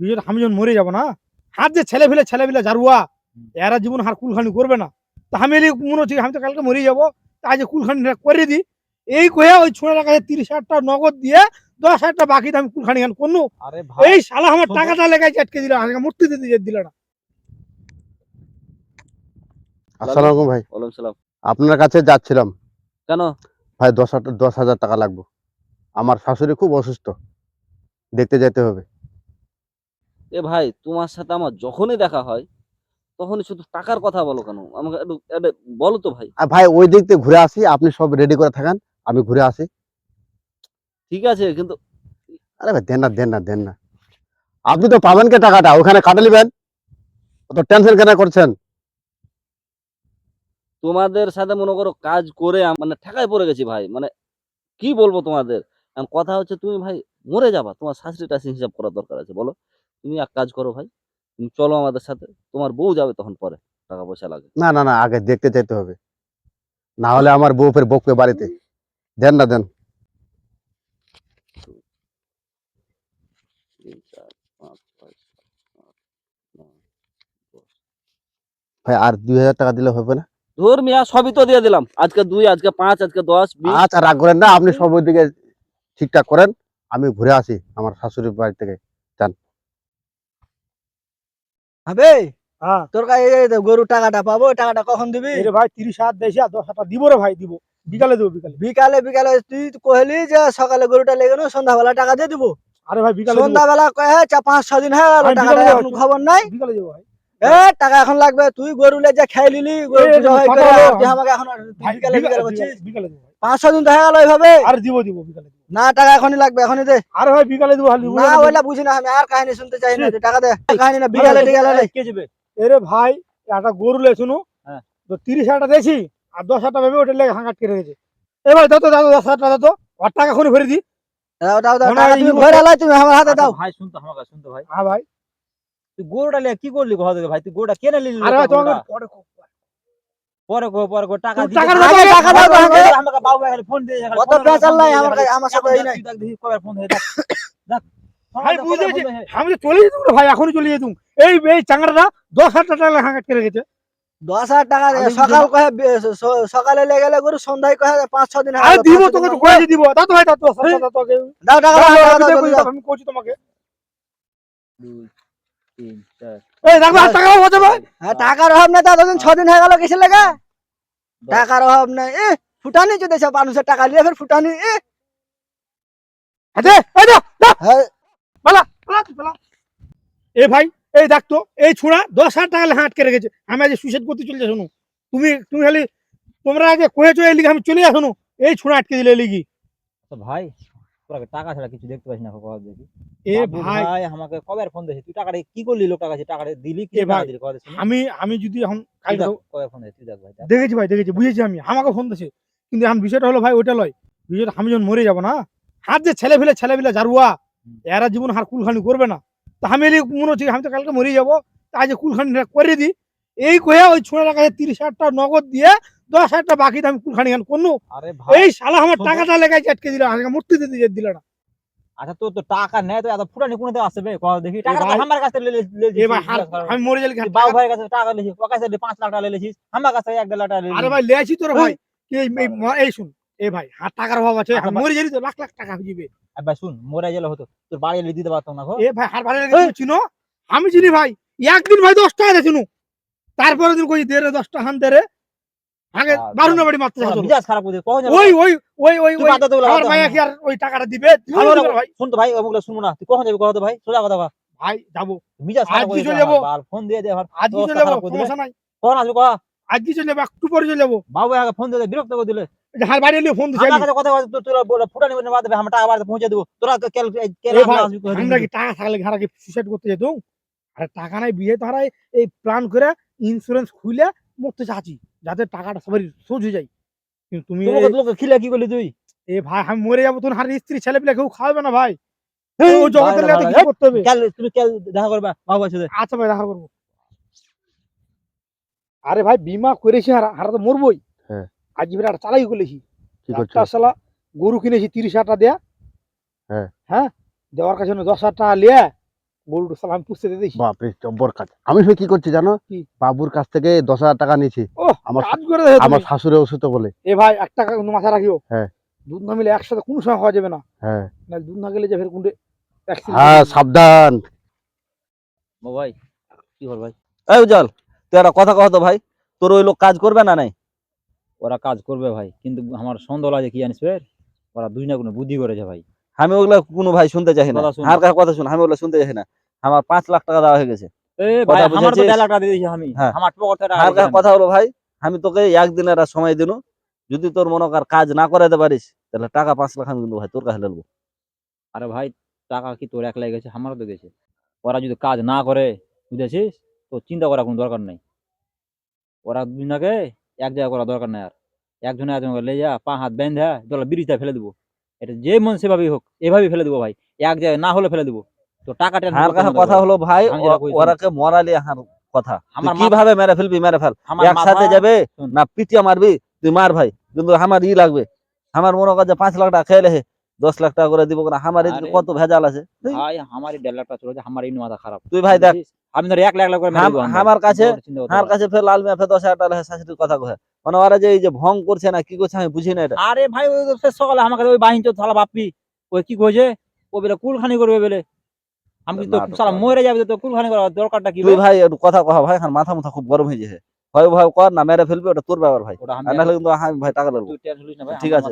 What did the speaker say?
বুঝলি আমি যখন মরে যাব না হাত যে ছেলে ফেলে ছেলে ফেলে জারুয়া এরা জীবন হার কুলখানি করবে না। তা আমি এলি মনে হচ্ছে আমি তো কালকে মরে যাব। তাই যে কুলখানি করে দিই। এই কয়ে ওই ছোড়ার কাছে তিরিশ হাজার টাকা নগদ দিয়ে দশ হাজার টাকা বাকি আমি কুলখানি গান করনু? আরে এই শালা আমার টাকাটা লেগাই আটকে দিল আমাকে মূর্তি দিতে দিল না। আসসালামু ভাই। ওয়ালাইকুম সালাম। আপনার কাছে যাচ্ছিলাম। কেন? ভাই দশ হাজার দশ হাজার টাকা লাগবে। আমার শাশুড়ি খুব অসুস্থ। দেখতে যেতে হবে। এ ভাই তোমার সাথে আমার যখনই দেখা হয় তখনই শুধু টাকার কথা বলো কেন? আমাকে বলো তো ভাই। ভাই ওই দিক থেকে ঘুরে আসি আপনি সব রেডি করে থাকেন আমি ঘুরে আসি। ঠিক আছে কিন্তু আরে ভাই দেন না দেন না দেন না। আপনি তো পাবেন কে টাকাটা? ওখানে কাটে নিবেন? অত টেনশন কেন করছেন? তোমাদের সাথে মনে করো কাজ করে মানে ঠেকায় পড়ে গেছি ভাই মানে কি বলব তোমাদের? কথা হচ্ছে তুমি ভাই মরে যাবা তোমার টাশি হিসাব করার দরকার আছে বলো। তুমি এক কাজ করো ভাই তুমি চলো আমাদের সাথে তোমার বউ যাবে তখন পরে টাকা পয়সা লাগে। না না না আগে দেখতে যেতে হবে। না হলে আমার বউ ফের বকবে বাড়িতে। দেন না দেন। ভাই আর দুই হাজার টাকা দিলে হবে না? ধর মিয়া সবই তো দিয়ে দিলাম। আজকে দুই আজকে পাঁচ আজকে দশ আচ্ছা রাগ করেন না আপনি সব ওইদিকে ঠিকঠাক করেন। আমি ঘুরে আসি আমার শাশুড়ির বাড়ি থেকে। হবে হ্যাঁ। তোর কাছে গরু গরুর টাকাটা পাবো টাকাটা কখন দিবি? ভাই তিরিশ হাজার দেশি আর দশ হাজার দিব রে ভাই দিব। বিকালে দেবো বিকালে। বিকালে বিকালে তুই কহলি যে সকালে গরুটা লেগে নো সন্ধ্যাবেলা টাকা দিয়ে দিবো। আরে ভাই বিকালে সন্ধ্যাবেলা কয়ে হ্যাঁ পাঁচ ছ দিন হয়ে। খবর নাই। বিকালে দেবো ভাই। টাকা এখন লাগবে। তুই গরু লে যে হলো, তুই আমাকে এখন বিকালে বিকালে করছিস দিন হয়ে গেল এইভাবে? আর দিব দিব বিকালে না টাকা এখনই লাগবে এখনই দে। আরে ভাই বিকালে দেবো খালি না ওইটা বুঝি না আমি আর কাহিনী শুনতে চাই না টাকা দে কাহিনী না বিকালে। কে যাবে এরে ভাই একটা গরু লে শুনো। হ্যাঁ। তো তিরিশ টাকা দিয়েছি আর দশ হাজার টাকা ভেবে ওটা লেগে হাঙ্গাট কেটে গেছে এ ভাই দাও তো দাও দশ হাজার টাকা দাও তো। ওর টাকা এখনই ভরে দিই দাও দাও দাও তুমি ঘরে তুমি আমার হাতে দাও। ভাই শুনতো আমাকে শুনতো ভাই। হ্যাঁ ভাই। তুই গোড়টা লিয়ে কি করলি কোথা থেকে ভাই তুই গোড়টা কেন নিলি গরুটা? পরে পরে কো পরে কো টাকা তুমি দিতে- টাকার টাকা দাও আমাকে- বাবু ভাই ফোন দিয়ে অত ফোন নাই আমার আমার সাথে এই নাই। দেখি কবে ফোন দেখ দেখ ভাই। দিয়ে- আমি তো চলে যেতুম ভাই এখনই চলে যেতুম এই এই চাঙ্গাটা দশ হাজার টাকা হাঙ্গাট কেটে গেছে দশ হাজার টাকা সকাল কহে সকালে লেগে গেলে গরু সন্ধ্যায় কহে পাঁচ ছ দিন হয়ে আরে দিব তোকে তো কয়েছে দিব দাও তো ভাই দাও তো টাকা দাও টাকা দাও, টাকা দাও, দাও। আমি তোমাকে তিন চার এই রাখবে আর টাকা বাঁচা ভাই? হ্যাঁ, টাকার অভাব নেই দাদা ছ হয়ে। গেল কিসে লেগে। টাকার অভাব নেই। এ ফুটানি যদি সব মানুষের টাকা নিয়ে ফের ফুটানি এ। আছে এই দাও দাও। পালা পালা তুই পালা। এ ভাই এই দেখ তো এই ছোড়া দশ হাজার টাকা লেখা আটকে রেখেছে। আমি আজ সুইসাইড করতে চলেছে শোনো। তুমি তুমি খালি তোমরা আগে কয়েছো এই লিগে আমি চলে আসো এই ছোড়া আটকে দিলে লিগি ভাই তোরা টাকা ছাড়া কিছু দেখতে পাচ্ছিস না দেখি। এ ভাই আমাকে কবে ফোন তুই টাকাটা কি করলি লোক টাকা টাকাটা দিলি কি টাকা দিলি শুনি। আমি আমি যদি এখন কালকে কবে ফোন তুই দেখ ভাই দেখেছি ভাই দেখেছি বুঝেছি আমি। আমাকে ফোন দিয়েছে। কিন্তু এখন বিষয়টা হলো ভাই ওইটা লয়। বিষয়টা আমি যখন মরে যাব না হাত যে ছেলে ফেলে ছেলে ফেলে জারুয়া এরা জীবন হার কুলখানি করবে না। তা আমি এলি মনে হচ্ছে আমি তো কালকে মরে যাব। তাই যে কুলখানি করে দিই। এই কয়ে ওই ছোড়ার কাছে তিরিশ হাজার টাকা নগদ দিয়ে দশ হাজার টাকা বাকি গান করনু আরে ভাই এই শালা আমার টাকাটা লেগাই আটকে দিল আমাকে মূর্তি দিতে যেতে দিল না। আচ্ছা তো টাকা নেই তো এত ফুটানি কোনে তো আসবে কথা দেখি টাকা আমার কাছে লে লে ভাই আমি মরে গেলে তুই বাবু কাছে টাকা লিখিস ওর কাছে পাঁচ লাখ টাকা লিখিস আমার কাছে এক লাখ টাকা আরে ভাই লেছি তোর ভাই। এই- এই শুন এ ভাই হাত টাকার অভাব আছে আচ্ছা, মরে যাবি তো লাখ লাখ টাকা হয়ে আর ভাই শুন মরে গেলে হতো তোর বাড়ি এলে দিতে পারতাম না গো এ ভাই হার চিনো আমি চিনি ভাই একদিন ভাই দশ টাকা দিয়ে চিনু। তারপরে দিন কই টাকা হান দে বাড়ি মারতে যাচ্ছ মিজাজ খারাপ কখন ওই ওই ওই ওই ওই আমার। মাইয়া কি আর ওই টাকাটা দিবে। ভালো ভাই। শুন তো ভাই ওগুলো শুনব না। তুই কখন যাবি কথা ভাই? সোজা কথা। ভাই যাব। মিজাজ খারাপ আজকে চলে যাব। বাল। ফোন দিয়ে দে আজকে চলে যাব। সমস্যা নাই। কখন আসবি কহ চলে যাব একটু পরে চলে যাব। বাবু আগে ফোন দিয়ে বিরক্ত করে দিলে। হার বাড়ি ফোন দিছে কথা বলতে তোরা ফুটানি বাদ আমার টাকা বাড়িতে পৌঁছে দেবো। তোরা কেল কেল। আমরা কি টাকা থাকলে ঘাড়া কি সুইসাইড করতে যেত আর টাকা নাই বিয়ে তারা এই প্ল্যান করে ইন্স্যুরেন্স খুলে মরতে চাচ্ছি। যাতে টাকাটা সবাই সোজ হয়ে যায়। কিন্তু তুমি তোমাকে এই- কি করলি তুই। এ ভাই আমি মরে যাব তোর হার স্ত্রী ছেলে পেলে কেউ খাওয়াবে না ভাই। ও জগতের ভাই, কি করতে হবে? কাল তুমি কাল দেখা করবা বাবু সাথে আচ্ছা ভাই দেখা করব। আরে ভাই বিমা করেছি আর হারা তো মরবই। হ্যাঁ। আজ বিরাট চালাই করেছি কি করছ গরু কিনেছি তিরিশ হাজার টাকা দেয়া। হ্যাঁ। হ্যাঁ? দেওয়ার কাছে দশ হাজার টাকা লিয়ে গরুটা সালা আমি পুষতে দিয়েছি বাপরে জব্বর কাজ। আমি সে কি করছি জানো? বাবুর কাছ থেকে দশ হাজার টাকা নিয়েছি। আমার আমার। শাশুড়ি অসুস্থ বলে। এ ভাই এক টাকা কিন্তু মাথা রাখিও। হ্যাঁ। দুধ না মিলে একসাথে কোনো সময় খাওয়া যাবে না। হ্যাঁ। না দুধ না গেলে যে ফের কোনটে হ্যাঁ সাবধান। ও ভাই কি হল ভাই? এই উজ্জ্বল তুই একটা কথা কহ তো ভাই তোর ওই লোক কাজ করবে না নাই? ওরা কাজ করবে ভাই কিন্তু আমার সন্দেহ লাগে কি জানিস ফের? ওরা দুই না কোনো বুদ্ধি করেছে ভাই। আমি ওগুলা কোনো ভাই শুনতে চাই না। আর কাছে কথা শুন আমি ওগুলা শুনতে চাই না। আমার পাঁচ লাখ টাকা দেওয়া হয়ে গেছে। কথা আমি। হ্যাঁ। হলো ভাই আমি তোকে একদিনের আর সময় দিনু। যদি তোর মনে কর কাজ না করাতে পারিস তাহলে টাকা পাঁচ লাখ আমি কিন্তু ভাই তোর কাছে নেব আরে ভাই টাকা কি তোর একলাই গেছে আমারও তো গেছে। ওরা যদি কাজ না করে বুঝেছিস? তো চিন্তা করার কোনো দরকার নেই। ওরা দুজনকে এক জায়গায় করা দরকার নেই আর। একজনে একজনকে লে যা পা হাত বেঁধে তোলা বিরিজটা ফেলে দিব। এটা যে মন সেভাবেই হোক এভাবেই ফেলে দিব ভাই। এক জায়গায় না হলে ফেলে দিব। তো টাকাটা কাছে কথা হলো ভাই। ওরাকে মরালি আহার কথা। আমার কীভাবে মেরে ফেলবি মেরে ফেল। একসাথে যাবে না পিটিয়া মারবি তুই মার ভাই। কিন্তু আমার ই লাগবে। আমার মনে কর যে পাঁচ লাখ টাকা খেয়ে হে দশ লাখ টাকা করে দিব না। আমার কত ভেজাল আছে। ভাই আমারই দেড় লাখ টাকা চলে আমার এই খারাপ। তুই ভাই দেখ? আমি ধর এক লাখ লাখ করে। আমার কাছে- আমার কাছে ফের লাল মিয়া ফের দশ হাজার টাকা শাশুড়ির কথা কহে। মানে ওরা যে এই যে ভং করছে না কি করছে আমি বুঝি না এটা। আরে ভাই ওই সকালে আমাকে ওই বাহিনী চোদ শালা বাপ্পি ওই কি কইছে? ও বেলে কুলখানি করবে বেলে। আমি তো নাটক মরে যাবে তো কুলখানি করার দরকারটা কি ভাই একটু কথা কহা ভাই এখন মাথা মাথা খুব গরম হয়ে যাচ্ছে ভাই ভাই কর না মেরে ফেলবে ওটা তোর ব্যাপার ভাই। কিন্তু ভাই টাকা লাগবো আছে। ঠিক আছে?